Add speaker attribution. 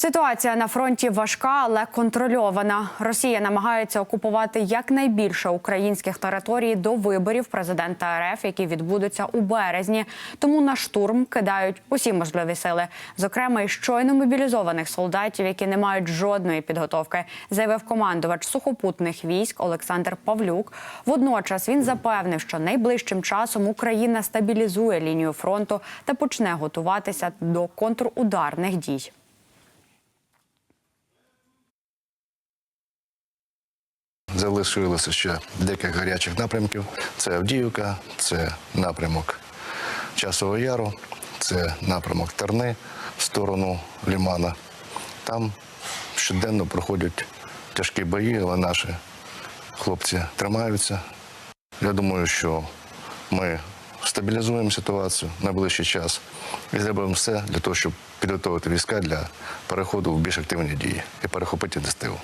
Speaker 1: Ситуація на фронті важка, але контрольована. Росія намагається окупувати якнайбільше українських територій до виборів президента РФ, які відбудуться у березні. Тому на штурм кидають усі можливі сили, зокрема й щойно мобілізованих солдатів, які не мають жодної підготовки, заявив командувач сухопутних військ Олександр Павлюк. Водночас він запевнив, що найближчим часом Україна стабілізує лінію фронту та почне готуватися до контрударних дій.
Speaker 2: Залишилося ще декілька гарячих напрямків. Це Авдіївка, це напрямок Часового Яру, це напрямок Терни в сторону Лімана. Там щоденно проходять тяжкі бої, але наші хлопці тримаються. Я думаю, що ми стабілізуємо ситуацію на ближчий час і зробимо все для того, щоб підготувати війська для переходу в більш активні дії і перехопити ініціативу.